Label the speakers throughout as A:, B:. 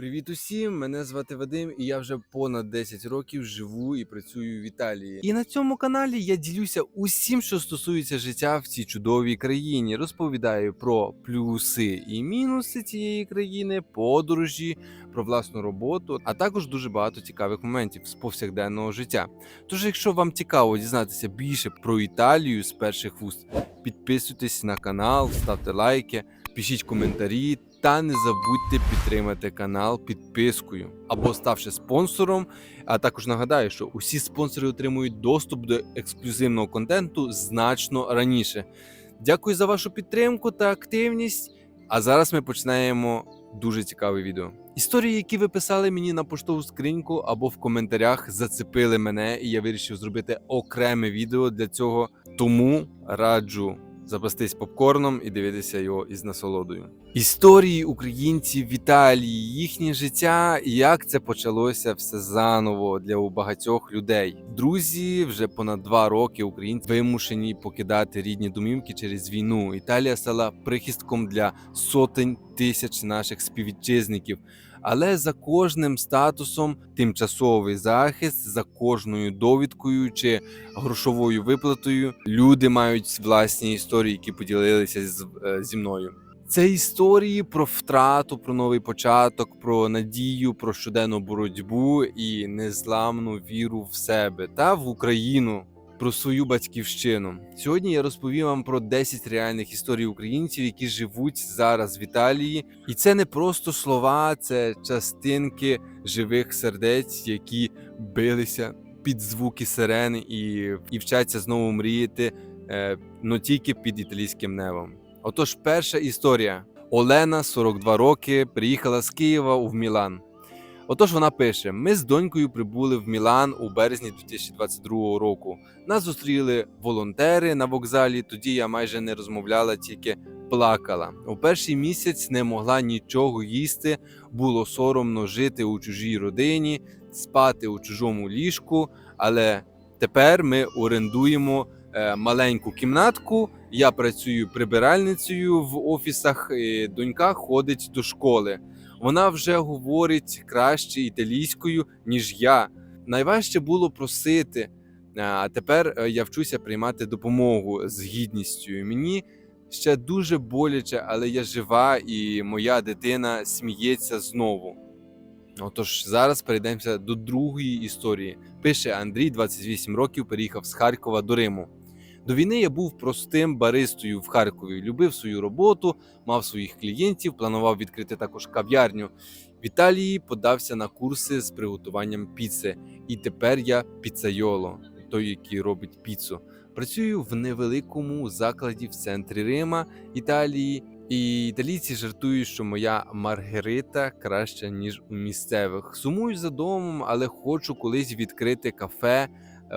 A: Привіт усім! Мене звати Вадим, і я вже понад 10 років живу і працюю в Італії. І на цьому каналі я ділюся усім, що стосується життя в цій чудовій країні. Розповідаю про плюси і мінуси цієї країни, подорожі, про власну роботу, а також дуже багато цікавих моментів з повсякденного життя. Тож, якщо вам цікаво дізнатися більше про Італію з перших вуст, підписуйтесь на канал, ставте лайки, пишіть коментарі. Та не забудьте підтримати канал підпискою або ставши спонсором. А також нагадаю, що усі спонсори отримують доступ до ексклюзивного контенту значно раніше. Дякую за вашу підтримку та активність. А зараз ми починаємо дуже цікаве відео. Історії, які ви писали мені на поштову скриньку або в коментарях, зацепили мене, і я вирішив зробити окреме відео для цього. Тому раджу запастись попкорном і дивитися його із насолодою. Історії українців в Італії, їхнє життя і як це почалося все заново для багатьох людей. Друзі, вже понад два роки українці вимушені покидати рідні домівки через війну. Італія стала прихистком для сотень тисяч наших співвітчизників. Але за кожним статусом тимчасовий захист, за кожною довідкою чи грошовою виплатою люди мають власні історії, які поділилися з, е, зі мною. Це історії про втрату, про новий початок, про надію, про щоденну боротьбу і незламну віру в себе та в Україну. Про свою батьківщину сьогодні я розповім вам про 10 реальних історій українців, які живуть зараз в Італії, і це не просто слова, це частинки живих сердець, які билися під звуки сирени і, і вчаться знову мріяти, е, но тільки під італійським небом. Отож, перша історія: Олена, 42 роки, приїхала з Києва в Мілан. Отож, вона пише: ми з донькою прибули в Мілан у березні 2022 року. Нас зустріли волонтери на вокзалі. Тоді я майже не розмовляла, тільки плакала. У перший місяць не могла нічого їсти. Було соромно жити у чужій родині, спати у чужому ліжку. Але тепер ми орендуємо е, маленьку кімнатку. Я працюю прибиральницею в офісах. Донька ходить до школи. Вона вже говорить краще італійською, ніж я. Найважче було просити. А тепер е, я вчуся приймати допомогу з гідністю. Мені ще дуже боляче, але я жива, і моя дитина сміється знову. Отож, зараз перейдемося до другої історії. Пише Андрій, 28 років, переїхав з Харкова до Риму. До війни я був простим баристою в Харкові, любив свою роботу, мав своїх клієнтів, планував відкрити також кав'ярню. В Італії подався на курси з приготуванням піци, і тепер я піцайоло, той, який робить піцу. Працюю в невеликому закладі в центрі Рима, Італії. І італійці жартують, що моя Маргарита краща ніж у місцевих. Сумую за домом, але хочу колись відкрити кафе,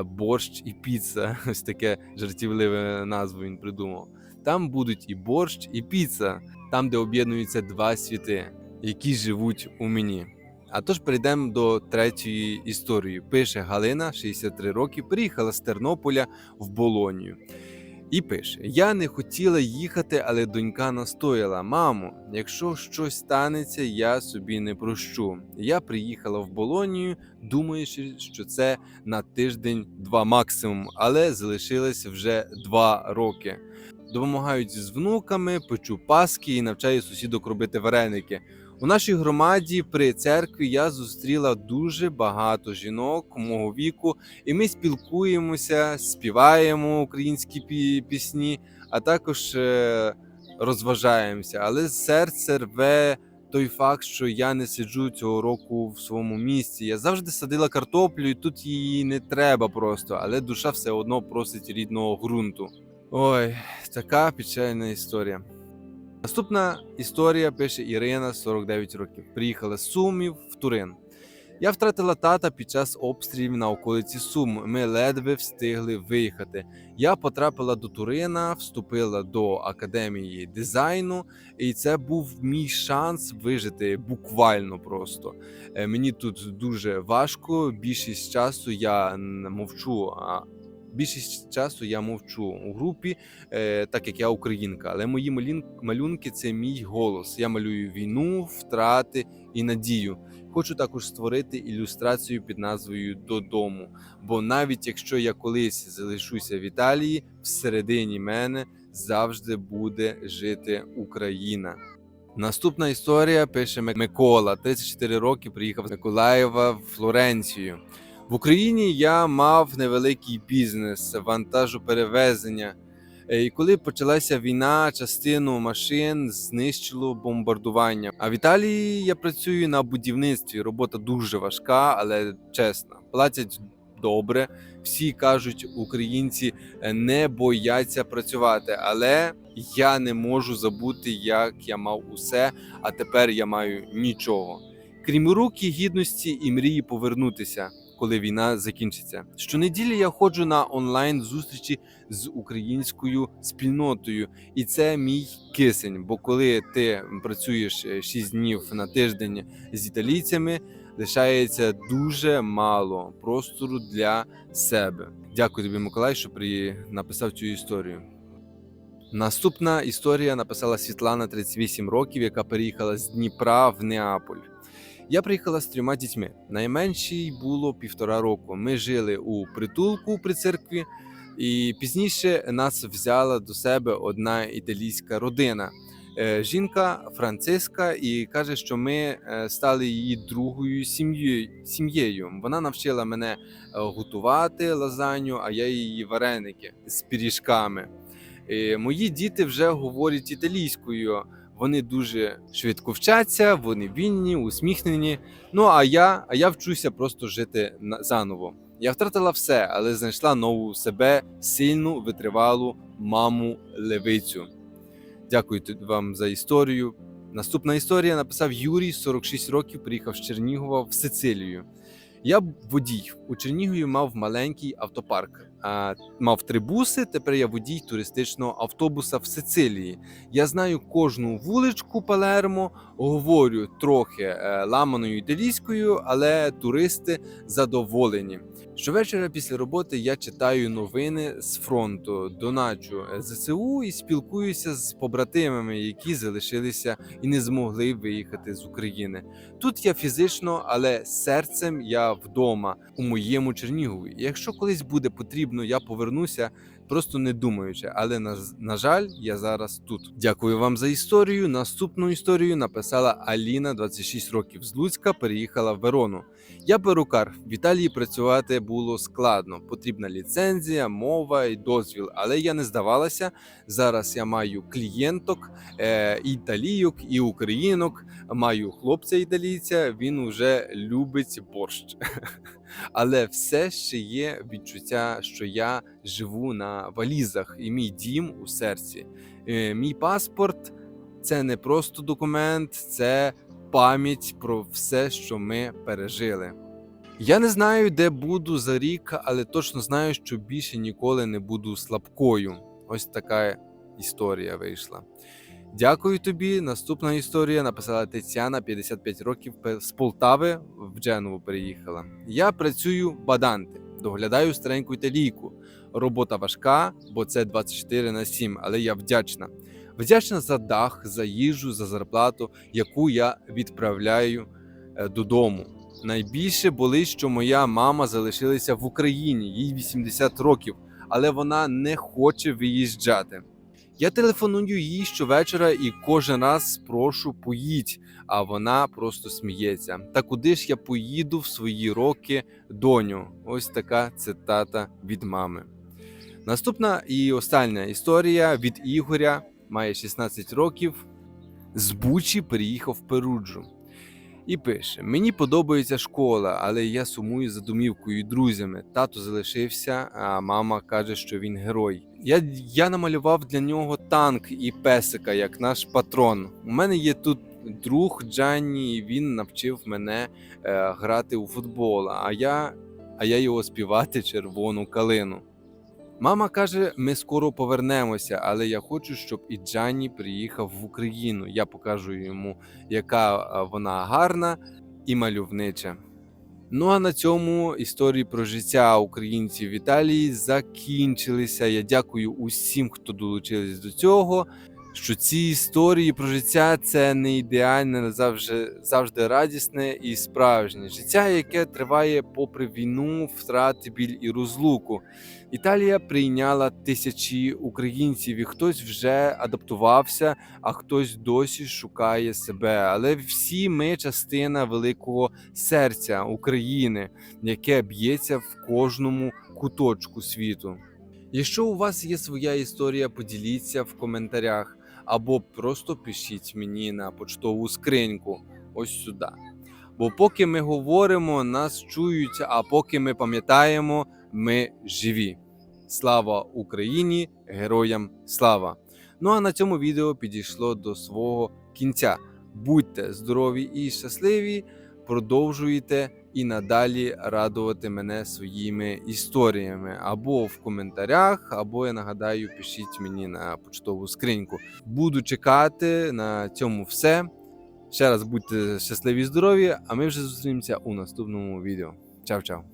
A: борщ і піца. Ось таке жартівливе назву він придумав. Там будуть і борщ, і піца, там, де об'єднуються два світи, які живуть у мені. А тож перейдемо до третьої історії. Пише Галина, 63 роки, приїхала з Тернополя в Болонію. І пише: Я не хотіла їхати, але донька настояла: Мамо, якщо щось станеться, я собі не прощу. Я приїхала в Болонію, думаючи, що це на тиждень-два максимум, але залишилось вже два роки. Допомагають з внуками, печу паски і навчаю сусідок робити вареники. У нашій громаді при церкві я зустріла дуже багато жінок мого віку, і ми спілкуємося, співаємо українські пісні, а також е, розважаємося. Але серце рве той факт, що я не сиджу цього року в своєму місці. Я завжди садила картоплю, і тут її не треба просто, але душа все одно просить рідного ґрунту. Ой, така печальна історія. Наступна історія пише Ірина, 49 років. Приїхала з Сумів в Турин. Я втратила тата під час обстрілів на околиці Сум. Ми ледве встигли виїхати. Я потрапила до Турина, вступила до академії дизайну, і це був мій шанс вижити буквально просто. Е, Мені тут дуже важко. Більшість часу я мовчу. Більшість часу я мовчу у групі, е, так як я українка, але мої малюнки це мій голос. Я малюю війну, втрати і надію. Хочу також створити ілюстрацію під назвою Додому. Бо навіть якщо я колись залишуся в Італії, всередині мене завжди буде жити Україна. Наступна історія пише Мик- Микола. 34 роки приїхав з Миколаєва в Флоренцію. В Україні я мав невеликий бізнес вантажоперевезення. Е, І коли почалася війна, частину машин знищило бомбардування. А в Італії я працюю на будівництві. Робота дуже важка, але чесна. Платять добре. Всі кажуть, українці е, не бояться працювати, але я не можу забути, як я мав усе, а тепер я маю нічого. Крім руки, гідності і мрії повернутися, коли війна закінчиться. Щонеділі я ходжу на онлайн зустрічі з українською спільнотою, і це мій кисень. Бо коли ти працюєш 6 днів на тиждень з італійцями, лишається дуже мало простору для себе. Дякую тобі, Миколай, що при... написав цю історію. Наступна історія написала Світлана 38 років, яка переїхала з Дніпра в Неаполь. Я приїхала з трьома дітьми. Найменшій було півтора року. Ми жили у притулку при церкві, і пізніше нас взяла до себе одна італійська родина. Е, Жінка Франциска і каже, що ми е, стали її другою сім'єю. Вона навчила мене е, готувати лазанью, а я її вареники з пиріжками. Мої діти вже говорять італійською. Вони дуже швидко вчаться, вони вільні, усміхнені. Ну а я, а я вчуся просто жити на- заново. Я втратила все, але знайшла нову себе, сильну, витривалу маму левицю. Дякую вам за історію. Наступна історія написав Юрій, 46 років, приїхав з Чернігова в Сицилію. Я водій у Чернігові мав маленький автопарк. Мав три буси. Тепер я водій туристичного автобуса в Сицилії. Я знаю кожну вуличку Палермо, говорю трохи е, ламаною італійською, але туристи задоволені. Щовечора після роботи я читаю новини з фронту, доначу е, ЗСУ і спілкуюся з побратимами, які залишилися і не змогли виїхати з України. Тут я фізично, але серцем я вдома у моєму Чернігові. Якщо колись буде потрібно, я повернуся. Просто не думаючи, але на, на жаль, я зараз тут. Дякую вам за історію. Наступну історію написала Аліна, 26 років з Луцька, переїхала в Верону. Я перукар. В Італії працювати було складно. Потрібна ліцензія, мова і дозвіл. Але я не здавалася. Зараз я маю клієнток, е, італійок і українок. Маю хлопця італійця. Він уже любить борщ. Але все ще є відчуття, що я живу на валізах, і мій дім у серці. Е, Мій паспорт це не просто документ, це пам'ять про все, що ми пережили. Я не знаю, де буду за рік, але точно знаю, що більше ніколи не буду слабкою. Ось така історія вийшла. Дякую тобі. Наступна історія написала Тетяна, 55 років з Полтави в Дженову переїхала. Я працюю баданти, доглядаю стареньку італійку. Робота важка, бо це 24 на 7, але я вдячна. Вдячна за дах, за їжу, за зарплату, яку я відправляю е, додому. Найбільше болить, що моя мама залишилася в Україні, їй 80 років, але вона не хоче виїжджати. Я телефоную їй щовечора і кожен раз прошу поїдь, а вона просто сміється. Та куди ж я поїду в свої роки, доню? Ось така цитата від мами. Наступна і остання історія від Ігоря, має 16 років. З Бучі переїхав в Перуджу. І пише: Мені подобається школа, але я сумую за домівкою і друзями. Тато залишився, а мама каже, що він герой. Я, я намалював для нього танк і песика як наш патрон. У мене є тут друг Джанні, і він навчив мене е, грати у футбол. А я, а я його співати червону калину. Мама каже, ми скоро повернемося, але я хочу, щоб і Джанні приїхав в Україну. Я покажу йому, яка вона гарна і мальовнича. Ну а на цьому історії про життя українців в Італії закінчилися. Я дякую усім, хто долучились до цього. Що ці історії про життя це не ідеальне, завжди, завжди радісне і справжнє життя, яке триває попри війну, втрати, біль і розлуку. Італія прийняла тисячі українців, і хтось вже адаптувався, а хтось досі шукає себе. Але всі ми частина великого серця України, яке б'ється в кожному куточку світу. Якщо у вас є своя історія, поділіться в коментарях або просто пишіть мені на почтову скриньку ось сюди. Бо поки ми говоримо, нас чують, а поки ми пам'ятаємо, ми живі. Слава Україні! Героям слава! Ну а на цьому відео підійшло до свого кінця. Будьте здорові і щасливі, продовжуйте і надалі радувати мене своїми історіями або в коментарях, або я нагадаю, пишіть мені на почтову скриньку. Буду чекати на цьому все. Ще раз будьте щасливі і здорові, а ми вже зустрінемося у наступному відео. Чао-чао!